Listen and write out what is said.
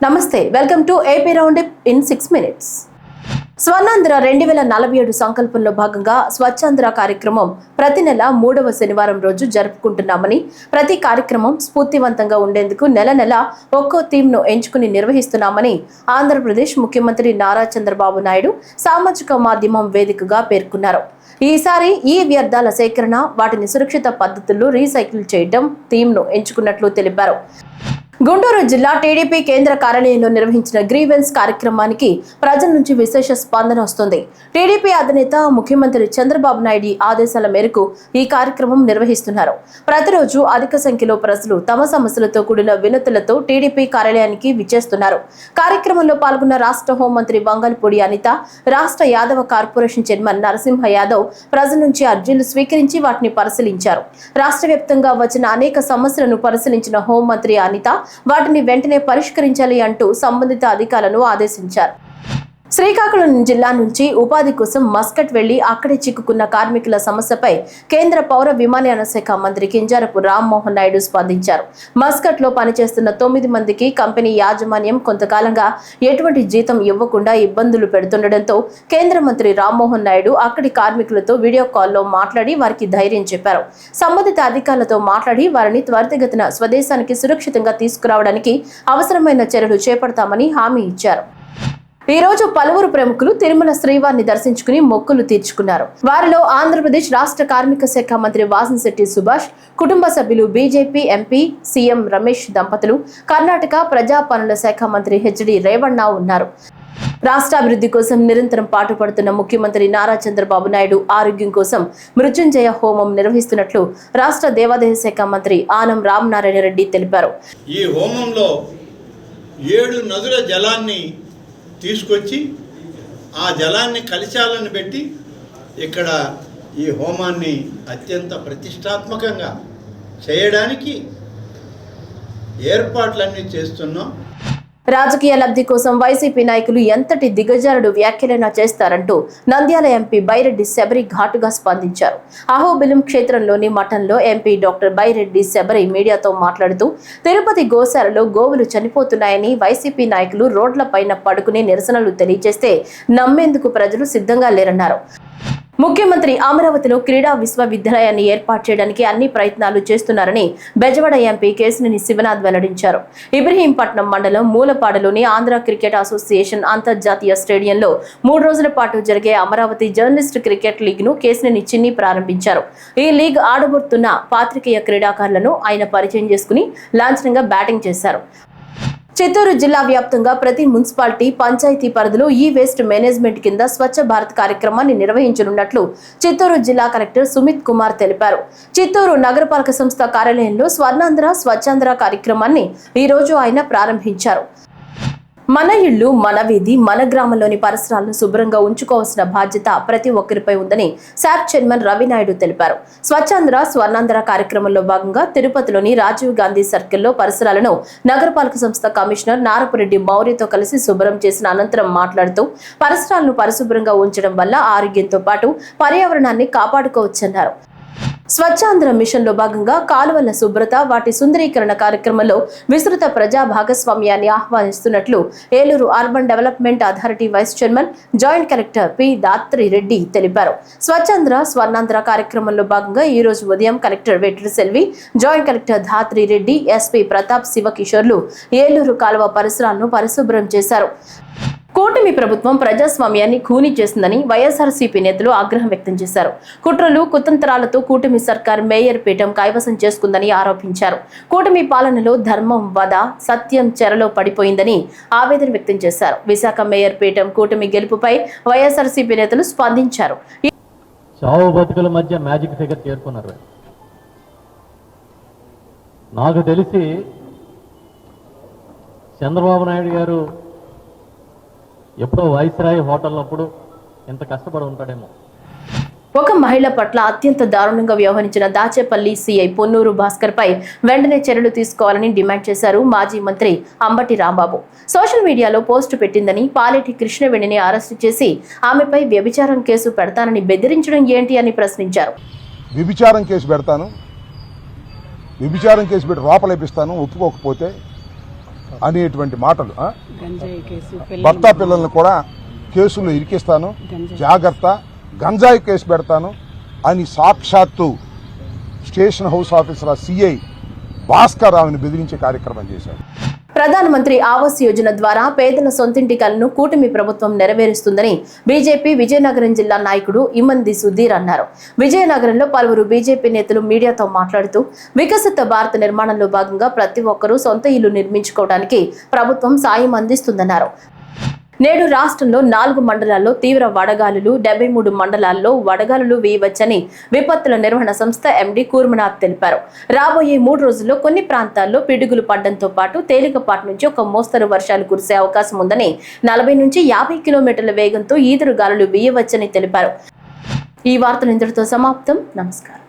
నమస్తే welcome to AP round in six minutes Swarnandhra రెండు వేల నలభై ఏడు సంకల్పంలో భాగంగా స్వచ్ఛాంధ్ర కార్యక్రమం ప్రతి నెల మూడవ శనివారం రోజు జరుపుకుంటున్నామని ప్రతి కార్యక్రమం స్ఫూర్తివంతంగా ఉండేందుకు నెల నెల ఒక్కో థీమ్ను ఎంచుకుని నిర్వహిస్తున్నామని ఆంధ్రప్రదేశ్ ముఖ్యమంత్రి నారా చంద్రబాబు నాయుడు సామాజిక మాధ్యమం వేదికగా పేర్కొన్నారు. ఈసారి ఈ వ్యర్థాల సేకరణ వాటిని సురక్షిత పద్ధతుల్లో రీసైకిల్ చేయడం థీమ్ను ఎంచుకున్నట్లు తెలిపారు. గుంటూరు జిల్లా టీడీపీ కేంద్ర కార్యాలయంలో నిర్వహించిన గ్రీవెన్స్ కార్యక్రమానికి ప్రజల నుంచి విశేష స్పందన వస్తుంది. టీడీపీ అధినేత ముఖ్యమంత్రి చంద్రబాబు నాయుడు ఆదేశాల మేరకు ఈ కార్యక్రమం నిర్వహిస్తున్నారు. ప్రతిరోజు అధిక సంఖ్యలో ప్రజలు తమ సమస్యలతో కూడిన వినతులతో టీడీపీ కార్యాలయానికి విచ్చేస్తున్నారు. కార్యక్రమంలో పాల్గొన్న రాష్ట్ర హోంమంత్రి బంగాల్పూడి అనిత రాష్ట్ర యాదవ కార్పొరేషన్ చైర్మన్ నరసింహ యాదవ్ ప్రజల నుంచి అర్జీలు స్వీకరించి వాటిని పరిశీలించారు. రాష్ట్ర వ్యాప్తంగా వచ్చిన అనేక సమస్యలను పరిశీలించిన హోంమంత్రి అనిత వాటిని వెంటనే పరిష్కరించాలి అంటూ సంబంధిత అధికారులను ఆదేశించారు. శ్రీకాకుళం జిల్లా నుంచి ఉపాధి కోసం మస్కట్ వెళ్ళి అక్కడే చిక్కుకున్న కార్మికుల సమస్యపై కేంద్ర పౌర విమానయాన శాఖ మంత్రి కింజారపు రామ్మోహన్ నాయుడు స్పందించారు. మస్కట్లో పనిచేస్తున్న తొమ్మిది మందికి కంపెనీ యాజమాన్యం కొంతకాలంగా ఎటువంటి జీతం ఇవ్వకుండా ఇబ్బందులు పెడుతుండటంతో కేంద్ర మంత్రి రామ్మోహన్ నాయుడు అక్కడి కార్మికులతో వీడియో కాల్లో మాట్లాడి వారికి ధైర్యం చెప్పారు. సంబంధిత అధికారులతో మాట్లాడి వారిని త్వరితగతిన స్వదేశానికి సురక్షితంగా తీసుకురావడానికి అవసరమైన చర్యలు చేపడతామని హామీ ఇచ్చారు. ఈ రోజు పలువురు ప్రముఖులు తిరుమల శ్రీవారిని దర్శించుకుని మొక్కులు తీర్చుకున్నారు. వారిలో ఆంధ్రప్రదేశ్ రాష్ట్ర కార్మిక శాఖ మంత్రి వాసంశెట్టి సుభాష్ కుటుంబ సభ్యులు బీజేపీ ఎంపీ సీఎం రమేష్ దంపతులు కర్ణాటక ప్రజా పనుల శాఖ మంత్రి హెచ్డి రేవణ్ణ ఉన్నారు. రాష్ట్రాభివృద్ధి కోసం నిరంతరం పాటుపడుతున్న ముఖ్యమంత్రి నారా చంద్రబాబు నాయుడు ఆరోగ్యం కోసం మృత్యుంజయ హోమం నిర్వహిస్తున్నట్లు రాష్ట్ర దేవాదాయ శాఖ మంత్రి ఆనం రామనారాయణ రెడ్డి తెలిపారు. ఈ హోమంలో ఏడు నదుల జలాన్ని తీసుకొచ్చి ఆ జలాన్ని కలిశాలను పెట్టి ఇక్కడ ఈ హోమాన్ని అత్యంత ప్రతిష్టాత్మకంగా చేయడానికి ఏర్పాట్లన్నీ చేస్తున్నాం. రాజకీయ లబ్ధి కోసం వైసీపీ నాయకులు ఎంతటి దిగజారుడు వ్యాఖ్యలైనా చేస్తారంటూ నంద్యాల ఎంపీ బైరెడ్డి శబరి ఘాటుగా స్పందించారు. అహోబిలం క్షేత్రంలోని మఠంలో ఎంపీ డాక్టర్ బైరెడ్డి శబరి మీడియాతో మాట్లాడుతూ తిరుపతి గోశాలలో గోవులు చనిపోతున్నాయని వైసీపీ నాయకులు రోడ్లపైన పడుకునే నిరసనలు తెలియజేస్తే నమ్మేందుకు ప్రజలు సిద్ధంగా లేరన్నారు. ముఖ్యమంత్రి అమరావతిలో క్రీడా విశ్వవిద్యాలయాన్ని ఏర్పాటు చేయడానికి అన్ని ప్రయత్నాలు చేస్తున్నారని బెజవాడ ఎంపీ కేసినేని శివనాథ్ వెల్లడించారు. ఇబ్రహీంపట్నం మండలం మూలపాడులోని ఆంధ్ర క్రికెట్ అసోసియేషన్ అంతర్జాతీయ స్టేడియంలో మూడు రోజుల పాటు జరిగే అమరావతి జర్నలిస్ట్ క్రికెట్ లీగ్ను కేసినేని చిన్ని ప్రారంభించారు. ఈ లీగ్ ఆడబోతున్న పాత్రికేయ క్రీడాకారులను ఆయన పరిచయం చేసుకుని లాంఛనంగా బ్యాటింగ్ చేశారు. చిత్తూరు జిల్లా వ్యాప్తంగా ప్రతి మున్సిపాలిటీ పంచాయతీ పరిధిలో ఈ వేస్ట్ మేనేజ్మెంట్ కింద స్వచ్ఛ భారత్ కార్యక్రమాన్ని నిర్వహించనున్నట్లు చిత్తూరు జిల్లా కలెక్టర్ సుమిత్ కుమార్ తెలిపారు. చిత్తూరు నగరపాలక సంస్థ కార్యాలయంలో స్వర్ణాంధ్ర స్వచ్ఛాంధ్ర కార్యక్రమాన్ని ఈ రోజు ఆయన ప్రారంభించారు. మన ఇళ్ళు మన వీధి మన గ్రామంలోని పరిసరాలను శుభ్రంగా ఉంచుకోవాల్సిన బాధ్యత ప్రతి ఒక్కరిపై ఉందని శాప్ చైర్మన్ రవినాయుడు తెలిపారు. స్వచ్ఛాంధ్ర స్వర్ణాంధ్ర కార్యక్రమంలో భాగంగా తిరుపతిలోని రాజీవ్ గాంధీ సర్కిల్లో పరిసరాలను నగరపాలక సంస్థ కమిషనర్ నారపురెడ్డి మౌర్యతో కలిసి శుభ్రం చేసిన అనంతరం మాట్లాడుతూ పరిసరాలను పరిశుభ్రంగా ఉంచడం వల్ల ఆరోగ్యంతో పాటు పర్యావరణాన్ని కాపాడుకోవచ్చన్నారు. స్వచ్ఛాంధ్ర మిషన్లో భాగంగా కాలువల శుభ్రత వాటి సుందరీకరణ కార్యక్రమంలో విస్తృత ప్రజా భాగస్వామ్యాన్ని ఆహ్వానిస్తున్నట్లు Eluru urban development authority vice chairman joint collector P. Dhatri Reddy తెలిపారు. స్వచ్ఛాంధ్ర స్వర్ణాంధ్ర కార్యక్రమంలో భాగంగా ఈ రోజు ఉదయం collector Vetri Selvi joint collector Dhatri Reddy SP Pratap శివకిషోర్లు Eluru కాలువ పరిసరాలను పరిశుభ్రం చేశారు. కూటమి ప్రభుత్వం ప్రజాస్వామ్యాన్ని ఖూనీ చేసిందని వైఎస్ఆర్సీపీ నేతలు ఆగ్రహం వ్యక్తం చేశారు. కుట్రలు కుతంత్రాలతో కూటమి సర్కార్ మేయర్ పీఠం కైవసం చేసుకుందని ఆరోపించారు. కూటమి పాలనలో ధర్మం వద సత్యం చెరలో పడిపోయిందని ఆవేదన వ్యక్తం చేశారు. విశాఖ మేయర్ పీఠం కూటమి గెలుపుపై వైఎస్ఆర్సీపీ నేతలు స్పందించారు. చావు బతుకుల మధ్య మ్యాజిక్ ఫిగర్ చేరుకున్నారు. నాకు తెలిసి చంద్రబాబు నాయుడు గారు ఎప్పుడో వైస్రాయ్ హోటల్నప్పుడు ఇంత కష్టపడి ఉంటాడేమో. ఒక మహిళ పట్ల అత్యంత దారుణంగా వ్యవహరించిన దాచేపల్లి సీఐ పొన్నూరు భాస్కర్ పై వెంటనే చర్యలు తీసుకోవాలని డిమాండ్ చేశారు మాజీ మంత్రి అంబటి రాంబాబు. సోషల్ మీడియాలో పోస్టు పెట్టిందని పాలేటి కృష్ణవేణిని అరెస్టు చేసి ఆమెపై వ్యభిచారం కేసు పెడతానని బెదిరించడం ఏంటి అని ప్రశ్నించారు. వ్యభిచారం కేసు పెడతాను. వ్యభిచారం కేసు పెట్టి లోపలేపిస్తాను ఒప్పుకోకపోతే అనేటువంటి మాటలు భర్త పిల్లల్ని కూడా కేసులో ఇరికిస్తాను జాగ్రత్త గంజాయి కేసు పెడతాను అని సాక్షాత్తు station house officer CI Bhaskar రావుని బెదిరించే కార్యక్రమం చేశాడు. ప్రధానమంత్రి ఆవాస్ యోజన ద్వారా పేదల సొంతింటి కలను కూటమి ప్రభుత్వం నెరవేరుస్తుందని బీజేపీ విజయనగరం జిల్లా నాయకుడు ఇమంది సుధీర్ అన్నారు. విజయనగరంలో పలువురు బీజేపీ నేతలు మీడియాతో మాట్లాడుతూ వికసిత భారత నిర్మాణంలో భాగంగా ప్రతి ఒక్కరూ సొంత ఇల్లు నిర్మించుకోవడానికి ప్రభుత్వం సాయం అందిస్తుందన్నారు. నేడు రాష్ట్రంలో నాలుగు మండలాల్లో తీవ్ర వడగాలులు డెబ్బై మూడు మండలాల్లో వడగాలులు వేయవచ్చని విపత్తుల నిర్వహణ సంస్థ ఎండీ కూర్మనాథ్ తెలిపారు. రాబోయే మూడు రోజుల్లో కొన్ని ప్రాంతాల్లో పిడుగులు పడడంతో పాటు తేలికపాటి నుంచి ఒక మోస్తరు వర్షాలు కురిసే అవకాశం ఉందని నలభై నుంచి యాభై కిలోమీటర్ల వేగంతో ఈదురు గాలులు వేయవచ్చని తెలిపారు. ఈ వార్తలు ఇంతటితో సమాప్తం. నమస్కారం.